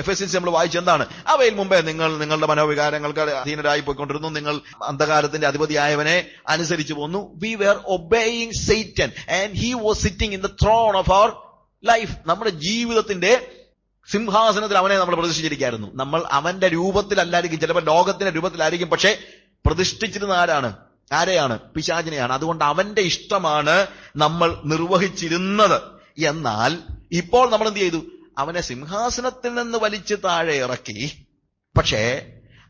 F S നമ്മൾ വായിച്ചെന്താണ് അവയിൽ മുമ്പേ നിങ്ങൾ നിങ്ങളുടെ മനോവികാരങ്ങൾക്ക് അധീനരായി പോയിക്കൊണ്ടിരുന്നു. നിങ്ങൾ അന്ധകാരത്തിന്റെ അധിപതിയായവനെ അനുസരിച്ചു പോന്നു. We were obeying Satan and he was sitting in the throne of our life നമ്മുടെ ജീവിതത്തിന്റെ സിംഹാസനത്തിൽ അവനെ നമ്മൾ പ്രതിഷ്ഠിച്ചിരിക്കായിരുന്നു നമ്മൾ അവന്റെ രൂപത്തിലല്ലായിരിക്കും ചിലപ്പോൾ ലോകത്തിന്റെ രൂപത്തിലായിരിക്കും പക്ഷേ പ്രതിഷ്ഠിച്ചിരുന്ന ആരാണ്? ആരെയാണ്? പിശാചിനെയാണ്. അതുകൊണ്ട് അവന്റെ ഇഷ്ടമാണ് നമ്മൾ നിർവഹിച്ചിരുന്നത്. എന്നാൽ ഇപ്പോൾ നമ്മൾ എന്ത് ചെയ്തു? അവനെ സിംഹാസനത്തിൽ നിന്ന് വലിച്ചു താഴെ ഇറക്കി. പക്ഷേ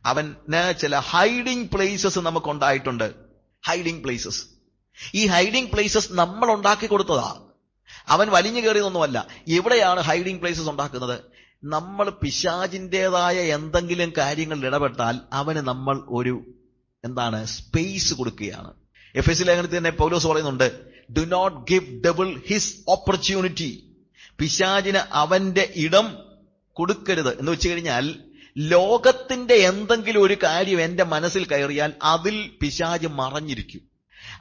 അവന് ചില ഹൈഡിങ് പ്ലേസസ് നമുക്ക് ഉണ്ടായിട്ടുണ്ട് ഹൈഡിങ് പ്ലേസസ് ഈ ഹൈഡിങ് പ്ലേസസ് നമ്മൾ ഉണ്ടാക്കി കൊടുത്തതാ. അവൻ വലിഞ്ഞു കയറിയതൊന്നുമല്ല. എവിടെയാണ് ഹൈഡിങ് പ്ലേസസ് ഉണ്ടാക്കുന്നത്? നമ്മൾ പിശാചിന്റെതായ എന്തെങ്കിലും കാര്യങ്ങളിൽ ഇടപെട്ടാൽ അവന് നമ്മൾ ഒരു എന്താണ് സ്പേസ് കൊടുക്കുകയാണ്. എഫ് എസ് ലേഖനത്തിൽ തന്നെ പൗലോസ് പറയുന്നുണ്ട് do not give devil his opportunity പിശാചിന് അവന്റെ ഇടം കൊടുക്കരുത്. എന്ന് വെച്ച് കഴിഞ്ഞാൽ ലോകത്തിന്റെ എന്തെങ്കിലും ഒരു കാര്യം എന്റെ മനസ്സിൽ കയറിയാൽ അതിൽ പിശാജ് മറഞ്ഞിരിക്കും.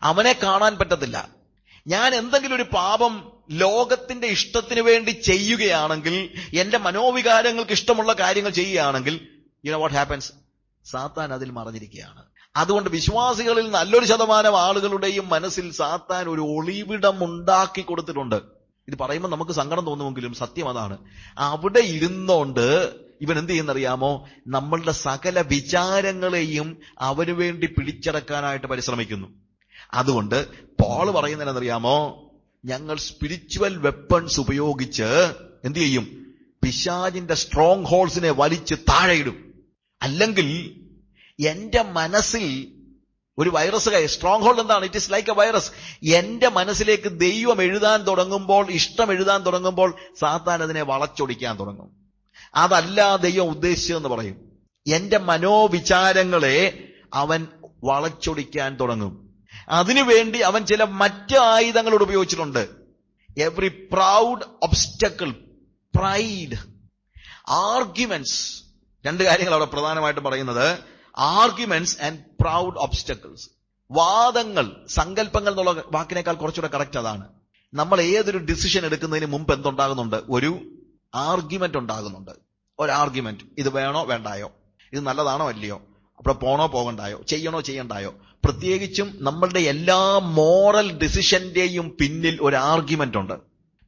അവനെ കാണാൻ പറ്റത്തില്ല. ഞാൻ എന്തെങ്കിലും ഒരു പാപം ലോകത്തിന്റെ ഇഷ്ടത്തിന് വേണ്ടി ചെയ്യുകയാണെങ്കിൽ എന്റെ മനോവികാരങ്ങൾക്ക് ഇഷ്ടമുള്ള കാര്യങ്ങൾ ചെയ്യുകയാണെങ്കിൽ യു നോ വാട്ട് ഹാപ്പൻസ് സാത്താൻ അതിൽ മറഞ്ഞിരിക്കുകയാണ്. അതുകൊണ്ട് വിശ്വാസികളിൽ നല്ലൊരു ശതമാനം ആളുകളുടെയും മനസ്സിൽ സാത്താൻ ഒരു ഒളിവിടം ഉണ്ടാക്കി കൊടുത്തിട്ടുണ്ട്. ഇത് പറയുമ്പോൾ നമുക്ക് സങ്കടം തോന്നുമെങ്കിലും സത്യം അതാണ്. അവിടെ ഇരുന്നോണ്ട് ഇവൻ എന്ത് ചെയ്യുന്നറിയാമോ? നമ്മളുടെ സകല വിചാരങ്ങളെയും അവന് വേണ്ടി പിടിച്ചടക്കാനായിട്ട് പരിശ്രമിക്കുന്നു. അതുകൊണ്ട് പോൾ പറയുന്നതെന്നറിയാമോ ഞങ്ങൾ സ്പിരിച്വൽ വെപ്പൺസ് ഉപയോഗിച്ച് എന്ത് ചെയ്യും? പിശാജിന്റെ സ്ട്രോങ് ഹോൾസിനെ വലിച്ച് താഴെയിടും. അല്ലെങ്കിൽ എന്റെ മനസ്സിൽ ഒരു വൈറസ് സ്ട്രോങ് ഹോൾഡ് എന്താണ്? It is like a virus എന്റെ മനസ്സിലേക്ക് ദൈവം എഴുതാൻ തുടങ്ങുമ്പോൾ ഇഷ്ടം എഴുതാൻ തുടങ്ങുമ്പോൾ സാത്താൻ അതിനെ വളച്ചൊടിക്കാൻ തുടങ്ങും. അതല്ല ദൈവം ഉദ്ദേശിച്ചതെന്ന് പറയും. എന്റെ മനോവിചാരങ്ങളെ അവൻ വളച്ചൊടിക്കാൻ തുടങ്ങും. അതിനുവേണ്ടി അവൻ ചില മറ്റ് ആയുധങ്ങളോട് ഉപയോഗിച്ചിട്ടുണ്ട്. Every proud obstacle pride arguments രണ്ട് കാര്യങ്ങൾ അവിടെ പ്രധാനമായിട്ടും പറയുന്നത്. ആർഗ്യുമെന്റ്സ് ആൻഡ് പ്രൗഡ് ഒബ്സ്റ്റക്കിൾസ് വാദങ്ങൾ സങ്കല്പങ്ങൾ എന്നുള്ള വാക്കിനേക്കാൾ കുറച്ചുകൂടെ കറക്റ്റ് അതാണ്. നമ്മൾ ഏതൊരു ഡിസിഷൻ എടുക്കുന്നതിന് മുമ്പ് എന്തുണ്ടാകുന്നുണ്ട്? ഒരു ആർഗ്യുമെന്റ് ഉണ്ടാകുന്നുണ്ട്. ഒരു ആർഗ്യുമെന്റ് ഇത് വേണോ വേണ്ടായോ? ഇത് നല്ലതാണോ അല്ലയോ? അവിടെ പോണോ പോകണ്ടായോ? ചെയ്യണോ ചെയ്യണ്ടായോ? പ്രത്യേകിച്ചും നമ്മളുടെ എല്ലാ മോറൽ ഡിസിഷന്റെയും പിന്നിൽ ഒരു ആർഗ്യുമെന്റ് ഉണ്ട്.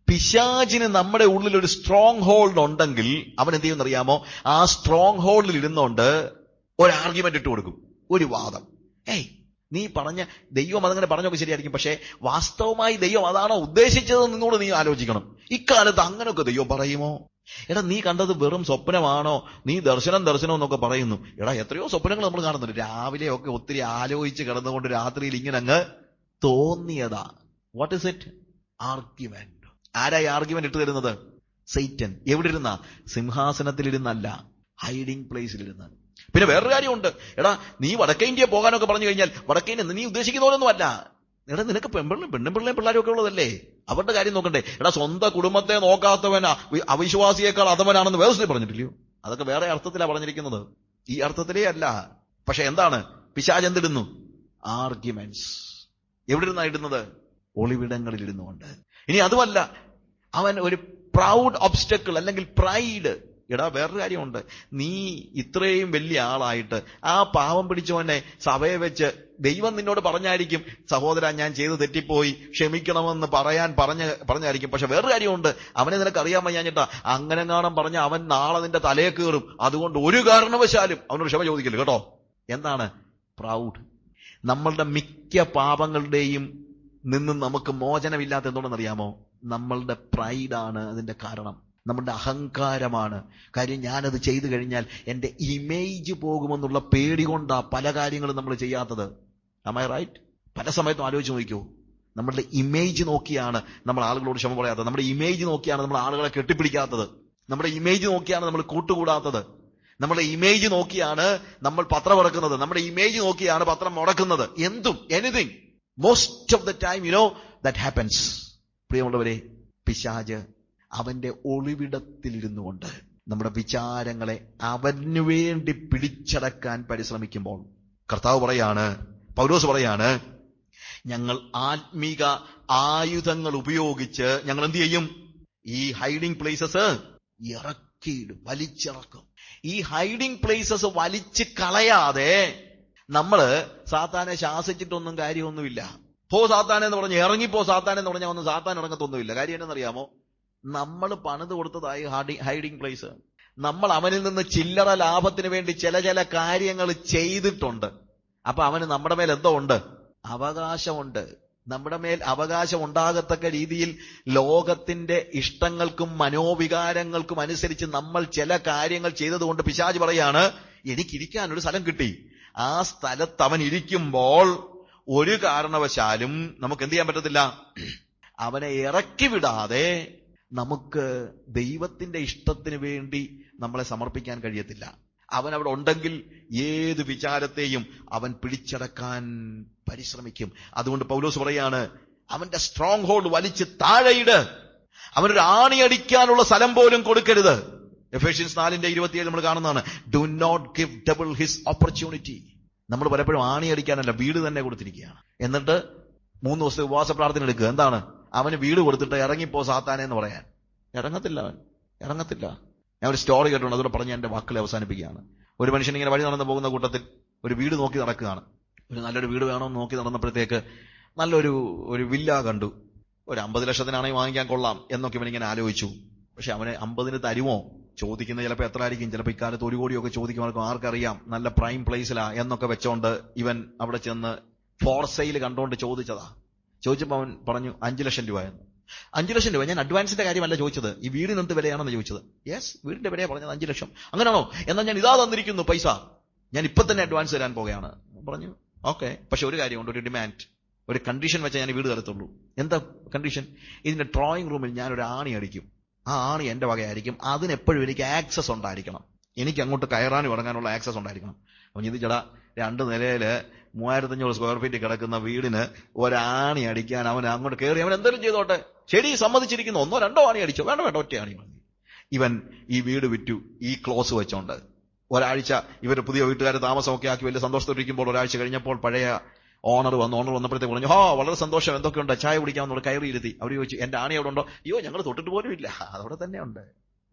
പിശാചിന് നമ്മുടെ ഉള്ളിൽ ഒരു സ്ട്രോങ് ഹോൾഡ് ഉണ്ടെങ്കിൽ അവൻ എന്ത് ചെയ്യുമെന്നറിയാമോ? ആ സ്ട്രോങ് ഹോൾഡിൽ ഇരുന്നുകൊണ്ട് ഒരു ആർഗ്യുമെന്റ് ഇട്ട് കൊടുക്കും. ഒരു വാദം. ഏയ് നീ പറഞ്ഞ ദൈവം അതങ്ങനെ പറഞ്ഞൊക്കെ ശരിയായിരിക്കും. പക്ഷേ വാസ്തവമായി ദൈവം അതാണോ ഉദ്ദേശിച്ചത് നിന്നോട് നീ ആലോചിക്കണം. ഇക്കാലത്ത് അങ്ങനെയൊക്കെ ദൈവം പറയുമോ? എടാ നീ കണ്ടത് വെറും സ്വപ്നമാണോ? നീ ദർശനം ദർശനം എന്നൊക്കെ പറയുന്നു. എടാ എത്രയോ സ്വപ്നങ്ങൾ നമ്മൾ കാണുന്നുണ്ട്. രാവിലെ ഒക്കെ ഒത്തിരി ആലോചിച്ച് കിടന്നുകൊണ്ട് രാത്രിയിൽ ഇങ്ങനെ അങ്ങ് തോന്നിയതാ. വാട്ട് ഇസ് ഇറ്റ് ആർഗ്യുമെന്റ് ആരായി ആർഗ്യുമെന്റ് ഇട്ട് തരുന്നത്? സൈറ്റൻ എവിടെ ഇരുന്ന സിംഹാസനത്തിലിരുന്നല്ല ഹൈഡിങ് പ്ലേസിലിരുന്ന് പിന്നെ വേറൊരു കാര്യമുണ്ട്. എടാ നീ വടക്കേ ഇന്ത്യ പോകാനൊക്കെ പറഞ്ഞു കഴിഞ്ഞാൽ വടക്കേ ഇന്ത്യ നീ ഉദ്ദേശിക്കുന്ന പോലൊന്നുമല്ല എടാ നിനക്ക് പെൺപിള്ളേ പെണ്ണും പിള്ളേം പിള്ളേരും ഒക്കെ ഉള്ളതല്ലേ? അവരുടെ കാര്യം നോക്കണ്ടേ. എടാ സ്വന്തം കുടുംബത്തെ നോക്കാത്തവനാ അവിശ്വാസിയേക്കാൾ അധമനാണെന്ന് വേറെ പറഞ്ഞിട്ടില്ലയോ? അതൊക്കെ വേറെ അർത്ഥത്തിലാണ് പറഞ്ഞിരിക്കുന്നത്. ഈ അർത്ഥത്തിലേ അല്ല. പക്ഷെ എന്താണ്? പിശാജ് എന്തിടുന്നു? ആർഗ്യുമെന്റ്സ്. എവിടെ ഇരുന്നാ ഇടുന്നത്? ഒളിവിടങ്ങളിൽ ഇരുന്നുകൊണ്ട് ഇനി അതുമല്ല അവൻ ഒരു പ്രൗഡ് ഒബ്സ്റ്റക്കിൾ അല്ലെങ്കിൽ പ്രൈഡ് എടാ വേറൊരു കാര്യമുണ്ട്. നീ ഇത്രയും വലിയ ആളായിട്ട് ആ പാവം പിടിച്ചവനെ സഭയെ വെച്ച് ദൈവം നിന്നോട് പറഞ്ഞായിരിക്കും സഹോദര ഞാൻ ചെയ്ത് തെറ്റിപ്പോയി ക്ഷമിക്കണമെന്ന് പറയാൻ പറഞ്ഞ പറഞ്ഞായിരിക്കും. പക്ഷെ വേറൊരു കാര്യമുണ്ട്. അവനെ നിനക്ക് അറിയാൻ വയ്യാഞ്ഞിട്ടാ. അങ്ങനെ കാണാൻ പറഞ്ഞ അവൻ നാളെ നിന്റെ തലയെ കയറും. അതുകൊണ്ട് ഒരു കാരണവശാലും അവനോട് ക്ഷമ ചോദിക്കില്ല കേട്ടോ. എന്താണ്? പ്രൗഡ്. നമ്മളുടെ മിക്ക പാപങ്ങളുടെയും നിന്നും നമുക്ക് മോചനമില്ലാത്ത എന്തുകൊണ്ടെന്നറിയാമോ നമ്മളുടെ പ്രൈഡാണ് അതിന്റെ കാരണം. നമ്മളുടെ അഹങ്കാരമാണ്. കാര്യം ഞാനത് ചെയ്തു കഴിഞ്ഞാൽ എന്റെ ഇമേജ് പോകുമെന്നുള്ള പേടി കൊണ്ടാ പല കാര്യങ്ങളും നമ്മൾ ചെയ്യാത്തത്. അമൈ റൈറ്റ് പല സമയത്തും ആലോചിച്ച് നോക്കൂ നമ്മളുടെ ഇമേജ് നോക്കിയാണ് നമ്മൾ ആളുകളോട് ക്ഷമ പറയാത്തത്. നമ്മുടെ ഇമേജ് നോക്കിയാണ് നമ്മൾ ആളുകളെ കെട്ടിപ്പിടിക്കാത്തത്. നമ്മുടെ ഇമേജ് നോക്കിയാണ് നമ്മൾ കൂട്ടുകൂടാത്തത്. നമ്മുടെ ഇമേജ് നോക്കിയാണ് നമ്മൾ പത്രം ഇറക്കുന്നത്. നമ്മുടെ ഇമേജ് നോക്കിയാണ് പത്രം മുടക്കുന്നത്. എന്തും anything most of the time you know that happens പ്രിയമുള്ളവരെ പിശാജ് അവന്റെ ഒളിവിടത്തിലിരുന്നു കൊണ്ട് നമ്മുടെ വിചാരങ്ങളെ അവനു വേണ്ടി പിടിച്ചടക്കാൻ പരിശ്രമിക്കുമ്പോൾ കർത്താവ് പറയാണ് പൗലോസ് പറയാണ് ഞങ്ങൾ ആത്മീക ആയുധങ്ങൾ ഉപയോഗിച്ച് ഞങ്ങൾ എന്ത് ചെയ്യും? ഈ ഹൈഡിംഗ് പ്ലേസസ് ഇറക്കിയിടും വലിച്ചിറക്കും. ഈ ഹൈഡിങ് പ്ലേസസ് വലിച്ച് കളയാതെ നമ്മൾ സാത്താനെ ശാസിച്ചിട്ടൊന്നും കാര്യമൊന്നുമില്ല. പോ സാത്താനെന്ന് പറഞ്ഞ് ഇറങ്ങിപ്പോ സാത്താനെന്ന് പറഞ്ഞാൽ ഒന്നും സാത്താൻ ഇറങ്ങത്തൊന്നുമില്ല. കാര്യം എന്നറിയാമോ നമ്മൾ പണിത് കൊടുത്തതായി ഹൈഡിങ് പ്ലേസ്. നമ്മൾ അവനിൽ നിന്ന് ചില്ലറ ലാഭത്തിന് വേണ്ടി ചില ചില കാര്യങ്ങൾ ചെയ്തിട്ടുണ്ട്. അപ്പൊ അവന് നമ്മുടെ മേൽ എന്തോ ഉണ്ട്? അവകാശമുണ്ട്. നമ്മുടെ മേൽ അവകാശം ഉണ്ടാകത്തക്ക രീതിയിൽ ലോകത്തിന്റെ ഇഷ്ടങ്ങൾക്കും മനോവികാരങ്ങൾക്കും അനുസരിച്ച് നമ്മൾ ചില കാര്യങ്ങൾ ചെയ്തതുകൊണ്ട് പിശാജ് പറയാണ് എനിക്കിരിക്കാൻ ഒരു സ്ഥലം കിട്ടി. ആ സ്ഥലത്ത് അവൻ ഇരിക്കുമ്പോൾ ഒരു കാരണവശാലും നമുക്ക് എന്ത് ചെയ്യാൻ പറ്റത്തില്ല? അവനെ ഇറക്കി വിടാതെ നമുക്ക് ദൈവത്തിന്റെ ഇഷ്ടത്തിന് വേണ്ടി നമ്മളെ സമർപ്പിക്കാൻ കഴിയത്തില്ല. അവൻ അവിടെ ഉണ്ടെങ്കിൽ ഏത് വിചാരത്തെയും അവൻ പിടിച്ചടക്കാൻ പരിശ്രമിക്കും. അതുകൊണ്ട് പൗലോസ് പറയാണ് അവന്റെ സ്ട്രോങ് ഹോൾഡ് വലിച്ച് താഴെയിട് അവനൊരു ആണിയടിക്കാനുള്ള സ്ഥലം പോലും കൊടുക്കരുത്. എഫേഷ്യൻസ് നാലിന്റെ ഇരുപത്തിയേഴ് നമ്മൾ കാണുന്നതാണ്. Do not give devil his opportunity നമ്മൾ പലപ്പോഴും ആണിയടിക്കാനല്ല വീട് തന്നെ കൊടുത്തിരിക്കുകയാണ്. എന്നിട്ട് മൂന്ന് ദിവസത്തെ ഉപവാസ പ്രാർത്ഥന എടുക്കുക. എന്താണ്? അവന് വീട് കൊടുത്തിട്ട് ഇറങ്ങിപ്പോ സാത്താനെ എന്ന് പറയാൻ. ഇറങ്ങത്തില്ല അവൻ. ഇറങ്ങത്തില്ല. ഞാൻ ഒരു സ്റ്റോറി കേട്ടുണ്ട് അതോടെ പറഞ്ഞ് എന്റെ വാക്കുകളെ അവസാനിപ്പിക്കുകയാണ്. ഒരു മനുഷ്യൻ ഇങ്ങനെ വഴി നടന്നു പോകുന്ന കൂട്ടത്തിൽ ഒരു വീട് നോക്കി നടക്കുകയാണ്. ഒരു നല്ലൊരു വീട് വേണമെന്ന് നോക്കി നടന്നപ്പോഴത്തേക്ക് നല്ലൊരു ഒരു വില്ല കണ്ടു. ഒരു അമ്പത് ലക്ഷത്തിനാണെങ്കിൽ വാങ്ങിക്കാൻ കൊള്ളാം എന്നൊക്കെ ഇവനിങ്ങനെ ആലോചിച്ചു. പക്ഷെ അവന് അമ്പതിന് തരുമോ? ചോദിക്കുന്നത് ചിലപ്പോൾ എത്ര ആയിരിക്കും? ചിലപ്പോൾ ഇക്കാലത്ത് ഒരു കോടിയൊക്കെ ചോദിക്കുമ്പോൾ ആർക്കറിയാം. നല്ല പ്രൈം പ്ലേസിലാ എന്നൊക്കെ വെച്ചോണ്ട് ഇവൻ അവിടെ ചെന്ന് ഫോർ സെയിൽ കണ്ടോണ്ട് ചോദിച്ചതാ. ചോദിച്ചപ്പോൾ അവൻ പറഞ്ഞു അഞ്ചു ലക്ഷം രൂപ എന്ന് അഞ്ചു ലക്ഷം രൂപ? ഞാൻ അഡ്വാൻസിന്റെ കാര്യമല്ല ചോദിച്ചത്. ഈ വീടിന് എന്ത് വിലയാണെന്ന് ചോദിച്ചത്? യെസ് വീടിന്റെ വിലയാണ് പറഞ്ഞത് അഞ്ചു ലക്ഷം. അങ്ങനെയാണോ എന്നാൽ ഞാൻ ഇതാ തന്നിരിക്കുന്നു പൈസ. ഞാൻ ഇപ്പൊ തന്നെ അഡ്വാൻസ് തരാൻ പോകുകയാണ് പറഞ്ഞു ഓക്കെ പക്ഷെ ഒരു കാര്യമുണ്ട് ഒരു ഡിമാൻഡ് ഒരു കണ്ടീഷൻ വെച്ചാൽ ഞാൻ വീട് തരത്തുള്ളൂ. എന്താ കണ്ടീഷൻ ഇതിന്റെ ഡ്രോയിങ് റൂമിൽ ഞാൻ ഒരു ആണി അടിക്കും. ആ ആണി എന്റെ വകയായിരിക്കും. അതിനെപ്പോഴും എനിക്ക് ആക്സസ് ഉണ്ടായിരിക്കണം. എനിക്ക് അങ്ങോട്ട് കയറാനും ഇറങ്ങാനുള്ള ആക്സസ് ഉണ്ടായിരിക്കണം. അപ്പൊ ഇത് ചേടാ രണ്ട് നിലയിൽ മൂവായിരത്തഞ്ഞൂറ് സ്ക്വയർ ഫീറ്റ് കിടക്കുന്ന വീടിന് ഒരാണി അടിക്കാൻ അവൻ അങ്ങോട്ട് കയറി അവൻ എന്തെങ്കിലും ചെയ്തോട്ടെ. ശരി സമ്മതിച്ചിരിക്കുന്നു. ഒന്നോ രണ്ടോ ആണി അടിച്ചോ. വേണ്ട വേണ്ട ഒറ്റ ആണി മതി. ഇവൻ ഈ വീട് വിറ്റു. ഈ ക്ലോസ് വെച്ചോണ്ട്. ഒരാഴ്ച ഇവർ പുതിയ വീട്ടുകാർ താമസമൊക്കെ ആക്കി വലിയ സന്തോഷത്തോടിരിക്കുമ്പോൾ ഒരാഴ്ച കഴിഞ്ഞപ്പോൾ പഴയ ഓണർ വന്നു ഓണർ വന്നപ്പോഴത്തേക്ക് പറഞ്ഞു ഹോ വളരെ സന്തോഷം. എന്തൊക്കെയുണ്ട്? ചായ കുടിക്കാമെന്നുള്ള കയറി ഇരുത്തി. അവർ ചോദിച്ചു എന്റെ ആണി അവിടെ ഉണ്ടോ? അയ്യോ ഞങ്ങൾ തൊട്ടിട്ട് പോലും ഇല്ല. അതവിടെ തന്നെ ഉണ്ട്.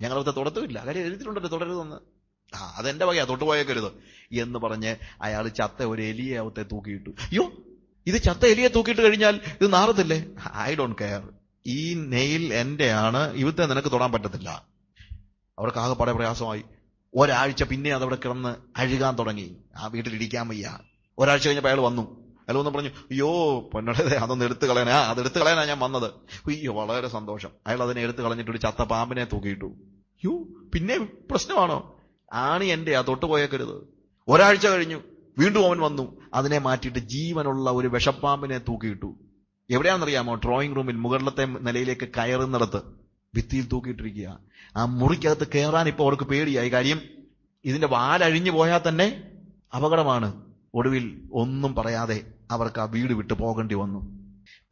ഞങ്ങൾ അവിടുത്തെ കാര്യം എഴുതിയിട്ടുണ്ടല്ലോ തുടരുതെന്ന്. ആ അതെന്റെ വകയാ തൊട്ടുപോയേക്കരുത് എന്ന് പറഞ്ഞ് അയാൾ ചത്ത ഒരു എലിയെ അവത്തെ തൂക്കിയിട്ടു. അയ്യോ ഇത് ചത്ത എലിയെ തൂക്കിയിട്ട് കഴിഞ്ഞാൽ ഇത് നാറത്തില്ലേ? ഐ ഡോണ്ട് കെയർ ഈ നെയിൽ എന്റെയാണ് ഇവിടുത്തെ നിനക്ക് തൊടാൻ പറ്റത്തില്ല. അവർക്ക് ആകെപ്പാടെ പ്രയാസമായി. ഒരാഴ്ച പിന്നെ അതവിടെ കിടന്ന് അഴുകാൻ തുടങ്ങി. ആ വീട്ടിൽ ഇരിക്കാൻ വയ്യ. ഒരാഴ്ച കഴിഞ്ഞപ്പോൾ അയാൾ വന്നു. അയാൾ വന്ന് പറഞ്ഞു അയ്യോ പൊന്നടേ അതൊന്ന് എടുത്തു കളയാനാ അത് എടുത്തു കളയാനാ ഞാൻ വന്നത്. അയ്യോ വളരെ സന്തോഷം. അയാൾ അതിനെ എടുത്തു കളഞ്ഞിട്ട് ഒരു ചത്ത പാമ്പിനെ തൂക്കിയിട്ടു. അയ്യോ പിന്നെ പ്രശ്നമാണോ? ആണി എന്റെ ആ തൊട്ടുപോയേക്കരുത് ഒരാഴ്ച കഴിഞ്ഞു വീണ്ടും അവൻ വന്നു. അതിനെ മാറ്റിയിട്ട് ജീവനുള്ള ഒരു വിഷപ്പാമ്പിനെ തൂക്കിയിട്ടു. എവിടെയാണെന്നറിയാമോ? ഡ്രോയിങ് റൂമിൽ മുകളിലത്തെ നിലയിലേക്ക് കയറുന്നിടത്ത് ഭിത്തിയിൽ തൂക്കിയിട്ടിരിക്കുക ആ മുറിക്കകത്ത് കയറാൻ ഇപ്പോൾ അവർക്ക് പേടിയായി. കാര്യം ഇതിന്റെ വാലഴിഞ്ഞു പോയാൽ തന്നെ അപകടമാണ്. ഒടുവിൽ ഒന്നും പറയാതെ അവർക്ക് ആ വീട് വിട്ടു പോകേണ്ടി വന്നു.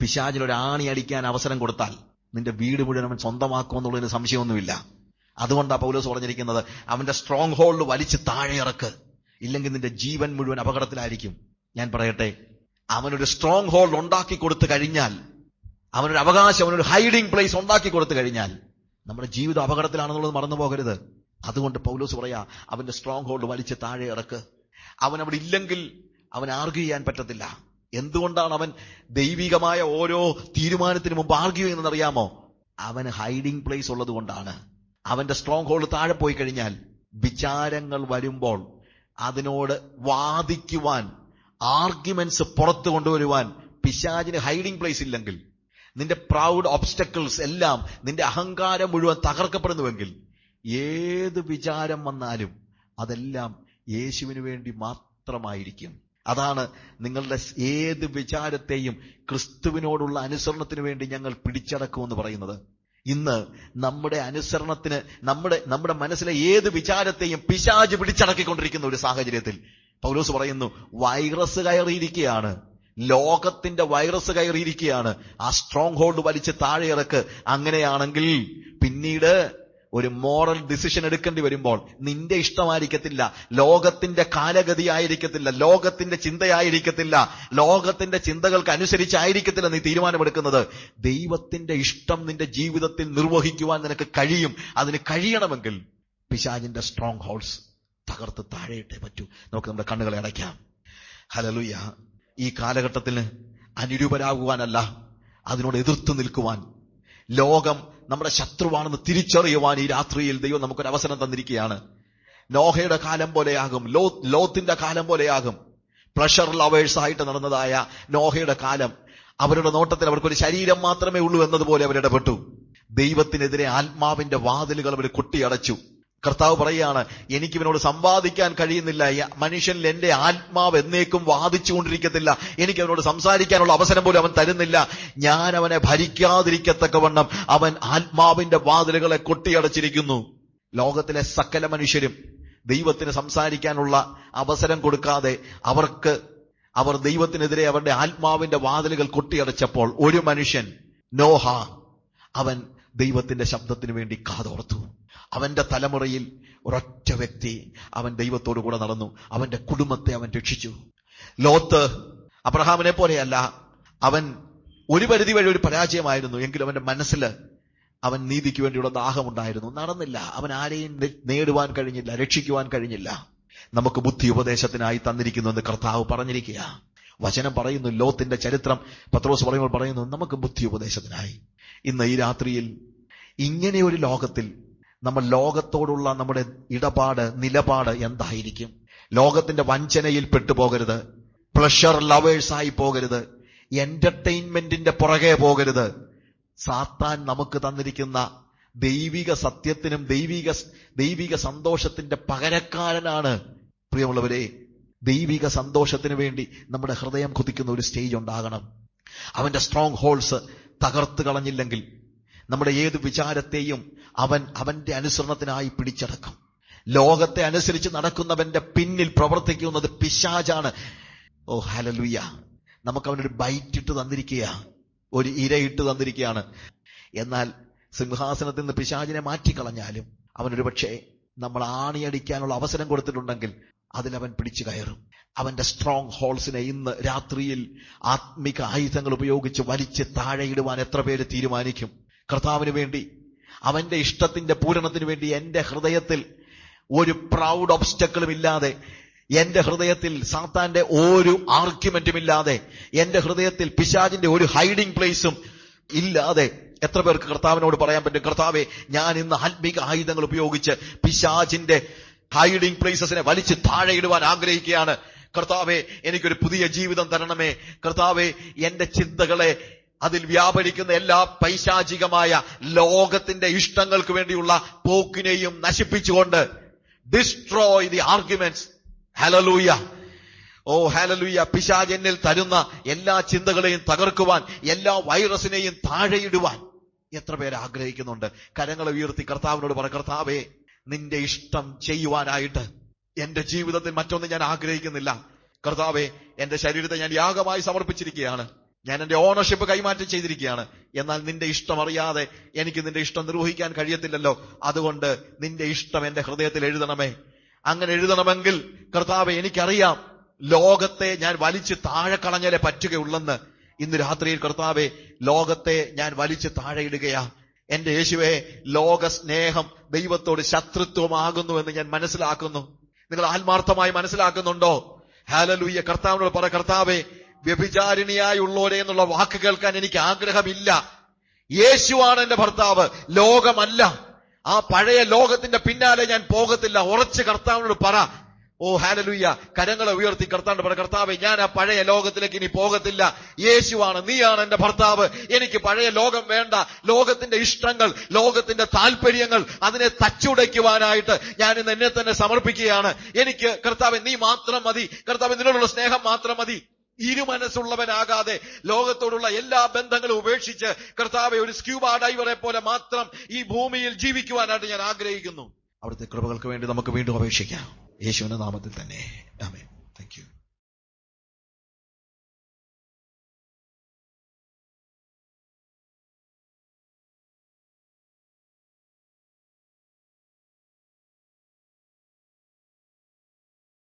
പിശാചിൽ ഒരു ആണി അടിക്കാൻ അവസരം കൊടുത്താൽ നിന്റെ വീട് മുഴുവൻ സ്വന്തമാക്കുമെന്നുള്ളതിന് സംശയമൊന്നുമില്ല. അതുകൊണ്ടാണ് പൗലോസ് പറഞ്ഞിരിക്കുന്നത് അവന്റെ സ്ട്രോങ് ഹോൾഡ് വലിച്ച് താഴെ ഇറക്ക്. ഇല്ലെങ്കിൽ നിന്റെ ജീവൻ മുഴുവൻ അപകടത്തിലായിരിക്കും. ഞാൻ പറയട്ടെ അവനൊരു സ്ട്രോങ് ഹോൾഡ് ഉണ്ടാക്കി കൊടുത്തു കഴിഞ്ഞാൽ അവനൊരു അവകാശം അവനൊരു ഹൈഡിങ് പ്ലേസ് ഉണ്ടാക്കി കൊടുത്തു കഴിഞ്ഞാൽ നമ്മുടെ ജീവിതം അപകടത്തിലാണെന്നുള്ളത് മറന്നു പോകരുത്. അതുകൊണ്ട് പൗലോസ് പറയാ അവന്റെ സ്ട്രോങ് ഹോൾഡ് വലിച്ച് താഴെ ഇറക്ക്. അവൻ അവിടെ ഇല്ലെങ്കിൽ അവൻ ആർഗ്യൂ ചെയ്യാൻ പറ്റത്തില്ല. എന്തുകൊണ്ടാണ് അവൻ ദൈവികമായ ഓരോ തീരുമാനത്തിന് മുമ്പ് ആർഗ്യൂ ചെയ്യുന്നതെന്നറിയാമോ? അവന് ഹൈഡിങ് പ്ലേസ് ഉള്ളത് കൊണ്ടാണ് അവന്റെ സ്ട്രോങ് ഹോൾഡ് താഴെ പോയി കഴിഞ്ഞാൽ വിചാരങ്ങൾ വരുമ്പോൾ അതിനോട് വാദിക്കുവാൻ ആർഗ്യുമെന്റ്സ് പുറത്തു കൊണ്ടുവരുവാൻ പിശാചിന് ഹൈഡിംഗ് പ്ലേസ് ഇല്ലെങ്കിൽ നിന്റെ പ്രൗഡ് ഒബ്സ്റ്റക്കിൾസ് എല്ലാം നിന്റെ അഹങ്കാരം മുഴുവൻ തകർക്കപ്പെടുന്നുവെങ്കിൽ ഏത് വിചാരം വന്നാലും അതെല്ലാം യേശുവിന് വേണ്ടി മാത്രമായിരിക്കും. അതാണ് നിങ്ങളുടെ ഏത് വിചാരത്തെയും ക്രിസ്തുവിനോടുള്ള അനുസരണത്തിന് വേണ്ടി ഞങ്ങൾ പിടിച്ചടക്കുമെന്ന് പറയുന്നത്. ഇന്ന് നമ്മുടെ അനുസരണത്തിന് നമ്മുടെ നമ്മുടെ മനസ്സിലെ ഏത് വിചാരത്തെയും പിശാജ് പിടിച്ചടക്കിക്കൊണ്ടിരിക്കുന്ന ഒരു സാഹചര്യത്തിൽ പൗലോസ് പറയുന്നു വൈറസ് കയറിയിരിക്കുകയാണ്. ലോകത്തിന്റെ വൈറസ് കയറിയിരിക്കുകയാണ്. ആ സ്ട്രോങ് ഹോൾഡ് വലിച്ച് താഴെ ഇറക്ക് അങ്ങനെയാണെങ്കിൽ പിന്നീട് ഒരു മോറൽ ഡിസിഷൻ എടുക്കേണ്ടി വരുമ്പോൾ നിന്റെ ഇഷ്ടമായിരിക്കത്തില്ല ലോകത്തിന്റെ കാലഗതി ആയിരിക്കത്തില്ല ലോകത്തിന്റെ ചിന്തയായിരിക്കത്തില്ല ലോകത്തിന്റെ ചിന്തകൾക്ക് അനുസരിച്ചായിരിക്കത്തില്ല നീ തീരുമാനമെടുക്കുന്നത്. ദൈവത്തിന്റെ ഇഷ്ടം നിന്റെ ജീവിതത്തിൽ നിർവഹിക്കുവാൻ നിനക്ക് കഴിയും. അതിന് കഴിയണമെങ്കിൽ പിശാജിന്റെ സ്ട്രോങ് ഹോൾസ് തകർത്ത് താഴെയിട്ടേ പറ്റൂ. നമുക്ക് നമ്മുടെ കണ്ണുകളെ അടയ്ക്കാം. ഹലലുയ ഈ കാലഘട്ടത്തിന് അനുരൂപരാകുവാനല്ല അതിനോട് എതിർത്ത് നിൽക്കുവാൻ. ലോകം നമ്മുടെ ശത്രുവാണെന്ന് തിരിച്ചറിയുവാൻ ഈ രാത്രിയിൽ ദൈവം നമുക്കൊരു അവസരം തന്നിരിക്കുകയാണ്. നോഹയുടെ കാലം പോലെയാകും ലോ ലോത്തിന്റെ കാലം പോലെയാകും. പ്രഷർ ലവേഴ്സ് ആയിട്ട് നടന്നതായ നോഹയുടെ കാലം. അവരുടെ നോട്ടത്തിൽ അവർക്കൊരു ശരീരം മാത്രമേ ഉള്ളൂ എന്നതുപോലെ അവരിടപെട്ടു ദൈവത്തിനെതിരെ ആത്മാവിന്റെ വാതിലുകൾ അവർ കൊട്ടിയടച്ചു. കർത്താവ് പറയുകയാണ് എനിക്കിവനോട് സംവാദിക്കാൻ കഴിയുന്നില്ല. മനുഷ്യനിൽ എന്റെ ആത്മാവ് എന്നേക്കും വാദിച്ചുകൊണ്ടിരിക്കത്തില്ല. എനിക്ക് അവനോട് സംസാരിക്കാനുള്ള അവസരം പോലും അവൻ തരുന്നില്ല. ഞാൻ അവനെ ഭരിക്കാതിരിക്കത്തക്കവണ്ണം അവൻ ആത്മാവിന്റെ വാതിലുകളെ കൊട്ടിയടച്ചിരിക്കുന്നു. ലോകത്തിലെ സകല മനുഷ്യരും ദൈവത്തിന് സംസാരിക്കാനുള്ള അവസരം കൊടുക്കാതെ അവർക്ക് അവർ ദൈവത്തിനെതിരെ അവരുടെ ആത്മാവിന്റെ വാതിലുകൾ കൊട്ടിയടച്ചപ്പോൾ ഒരു മനുഷ്യൻ നോഹ അവൻ ദൈവത്തിന്റെ ശബ്ദത്തിന് വേണ്ടി കാതോർത്തു. അവന്റെ തലമുറയിൽ ഒരൊറ്റ വ്യക്തി അവൻ ദൈവത്തോടു കൂടെ നടന്നു. അവന്റെ കുടുംബത്തെ അവൻ രക്ഷിച്ചു. ലോത്ത് അബ്രഹാമിനെ പോലെയല്ല അവൻ ഒരു പരിധി വഴി ഒരു പരാജയമായിരുന്നു. എങ്കിലും അവന്റെ മനസ്സിൽ അവൻ നീതിക്ക് വേണ്ടിയുള്ള ദാഹമുണ്ടായിരുന്നു. നടന്നില്ല. അവൻ ആരെയും നേടുവാൻ കഴിഞ്ഞില്ല രക്ഷിക്കുവാൻ കഴിഞ്ഞില്ല. നമുക്ക് ബുദ്ധി ഉപദേശത്തിനായി തന്നിരിക്കുന്നു എന്ന് കർത്താവ് പറഞ്ഞിരിക്കുക. വചനം പറയുന്നു ലോത്തിന്റെ ചരിത്രം പത്രോസ് പറയുമ്പോൾ പറയുന്നു നമുക്ക് ബുദ്ധി ഉപദേശത്തിനായി. ഇന്ന് ഈ രാത്രിയിൽ ഇങ്ങനെ ഒരു ലോകത്തിൽ നമ്മൾ ലോകത്തോടുള്ള നമ്മുടെ ഇടപാട് നിലപാട് എന്തായിരിക്കും? ലോകത്തിന്റെ വഞ്ചനയിൽ പെട്ടുപോകരുത്. പ്ലഷർ ലവേഴ്സായി പോകരുത്. എന്റർടൈൻമെന്റിന്റെ പുറകെ പോകരുത്. സാത്താൻ നമുക്ക് തന്നിരിക്കുന്ന ദൈവിക സത്യത്തിനും ദൈവിക ദൈവിക സന്തോഷത്തിന്റെ പകരക്കാരനാണ് പ്രിയമുള്ളവരെ ദൈവിക സന്തോഷത്തിന് വേണ്ടി നമ്മുടെ ഹൃദയം കുതിക്കുന്ന ഒരു സ്റ്റേജ് ഉണ്ടാകണം. അവന്റെ സ്ട്രോങ് ഹോൾസ് തകർത്ത് കളഞ്ഞില്ലെങ്കിൽ നമ്മുടെ ഏത് വിചാരത്തെയും അവൻ അവന്റെ അനുസരണത്തിനായി പിടിച്ചടക്കും. ലോകത്തെ അനുസരിച്ച് നടക്കുന്നവന്റെ പിന്നിൽ പ്രവർത്തിക്കുന്നത് പിശാജാണ് ഓ ഹലലുയ്യ നമുക്ക് അവനൊരു ബൈറ്റ് ഇട്ട് തന്നിരിക്കുക ഒരു ഇരയിട്ട് തന്നിരിക്കുകയാണ് എന്നാൽ സിംഹാസനത്തിൽ നിന്ന് പിശാചിനെ മാറ്റിക്കളഞ്ഞാലും അവനൊരു പക്ഷേ നമ്മൾ ആണിയടിക്കാനുള്ള അവസരം കൊടുത്തിട്ടുണ്ടെങ്കിൽ അതിലവൻ പിടിച്ചു കയറും. അവന്റെ സ്ട്രോങ് ഹോൾസിനെ ഇന്ന് രാത്രിയിൽ ആത്മിക ആയുധങ്ങൾ ഉപയോഗിച്ച് വലിച്ച് താഴെയിടുവാൻ എത്ര പേര് തീരുമാനിക്കും? കർത്താവിന് വേണ്ടി അവന്റെ ഇഷ്ടത്തിന്റെ പൂരണത്തിന് വേണ്ടി എന്റെ ഹൃദയത്തിൽ ഒരു പ്രൗഡ് ഒബ്സ്റ്റക്കിളും ഇല്ലാതെ എന്റെ ഹൃദയത്തിൽ സാത്താന്റെ ഒരു ആർഗ്യുമെന്റും ഇല്ലാതെ എന്റെ ഹൃദയത്തിൽ പിശാജിന്റെ ഒരു ഹൈഡിംഗ് പ്ലേസും ഇല്ലാതെ എത്ര പേർക്ക് കർത്താവിനോട് പറയാൻ പറ്റും? കർത്താവെ ഞാൻ ഇന്ന് ആത്മീക ആയുധങ്ങൾ ഉപയോഗിച്ച് പിശാജിന്റെ ഹൈഡിംഗ് പ്ലേസസിനെ വലിച്ചു താഴെയിടുവാൻ ആഗ്രഹിക്കുകയാണ്. കർത്താവെ എനിക്കൊരു പുതിയ ജീവിതം തരണമേ. കർത്താവെ എന്റെ ചിന്തകളെ അതിൽ വ്യാപരിക്കുന്ന എല്ലാ പൈശാചികമായ ലോകത്തിന്റെ ഇഷ്ടങ്ങൾക്ക് വേണ്ടിയുള്ള പോക്കിനെയും നശിപ്പിച്ചുകൊണ്ട് ഡിസ്ട്രോയ് ദി ആർഗ്യുമെന്റ്സ് ഹലലൂയ ഓ ഹാലലുയ്യ പിശാജ് എന്നിൽ തരുന്ന എല്ലാ ചിന്തകളെയും തകർക്കുവാൻ എല്ലാ വൈറസിനെയും താഴെയിടുവാൻ എത്ര പേര് ആഗ്രഹിക്കുന്നുണ്ട്? കരങ്ങളെ ഉയർത്തി കർത്താവിനോട് പറ കർത്താവേ നിന്റെ ഇഷ്ടം ചെയ്യുവാനായിട്ട് എന്റെ ജീവിതത്തിൽ മറ്റൊന്നും ഞാൻ ആഗ്രഹിക്കുന്നില്ല. കർത്താവെ എന്റെ ശരീരത്തെ ഞാൻ യാഗമായി സമർപ്പിച്ചിരിക്കുകയാണ്. ഞാൻ എന്റെ ഓണർഷിപ്പ് കൈമാറ്റം ചെയ്തിരിക്കുകയാണ്. എന്നാൽ നിന്റെ ഇഷ്ടം അറിയാതെ എനിക്ക് നിന്റെ ഇഷ്ടം നിർവഹിക്കാൻ കഴിയത്തില്ലല്ലോ. അതുകൊണ്ട് നിന്റെ ഇഷ്ടം എന്റെ ഹൃദയത്തിൽ എഴുതണമേ. അങ്ങനെ എഴുതണമെങ്കിൽ കർത്താവ് എനിക്കറിയാം ലോകത്തെ ഞാൻ വലിച്ചു താഴെ കളഞ്ഞാലേ പറ്റുകയുള്ളെന്ന്. ഇന്ന് രാത്രിയിൽ കർത്താവെ ലോകത്തെ ഞാൻ വലിച്ചു താഴെയിടുകയാ. എന്റെ യേശുവെ ലോക സ്നേഹം ദൈവത്തോട് ശത്രുത്വമാകുന്നു എന്ന് ഞാൻ മനസ്സിലാക്കുന്നു. നിങ്ങൾ ആത്മാർത്ഥമായി മനസ്സിലാക്കുന്നുണ്ടോ? ഹാലലൂയ്യ കർത്താവിനോട് പറ കർത്താവെ വ്യഭിചാരിണിയായുള്ളവരെ എന്നുള്ള വാക്ക് കേൾക്കാൻ എനിക്ക് ആഗ്രഹമില്ല. യേശുവാണ് എന്റെ ഭർത്താവ്. ലോകമല്ല. ആ പഴയ ലോകത്തിന്റെ പിന്നാലെ ഞാൻ പോകത്തില്ല. ഉറച്ച് കർത്താവിനോട് പറ. ഓ ഹാലലുയ്യ. കരങ്ങളെ ഉയർത്തി കർത്താണ്ട് പറ. കർത്താവെ ഞാൻ ആ പഴയ ലോകത്തിലേക്ക് ഇനി പോകത്തില്ല. യേശുവാണ്. നീയാണ് എന്റെ ഭർത്താവ്. എനിക്ക് പഴയ ലോകം വേണ്ട. ലോകത്തിന്റെ ഇഷ്ടങ്ങൾ ലോകത്തിന്റെ താല്പര്യങ്ങൾ അതിനെ തച്ചുടയ്ക്കുവാനായിട്ട് ഞാൻ ഇന്ന് എന്നെ തന്നെ സമർപ്പിക്കുകയാണ്. എനിക്ക് കർത്താവ് നീ മാത്രം മതി. കർത്താവ് നിന്നോടുള്ള സ്നേഹം മാത്രം മതി. ഇരുമനസ്സുള്ളവനാകാതെ ലോകത്തോടുള്ള എല്ലാ ബന്ധങ്ങളും ഉപേക്ഷിച്ച് കർത്താവെ ഒരു സ്ക്യൂബ ഡൈവറെ പോലെ മാത്രം ഈ ഭൂമിയിൽ ജീവിക്കുവാനായിട്ട് ഞാൻ ആഗ്രഹിക്കുന്നു. അവിടുത്തെ കൃപകൾക്ക് വേണ്ടി നമുക്ക് വീണ്ടും അപേക്ഷിക്കാം. യേശുവിന്റെ നാമത്തിൽ തന്നെ. Thank you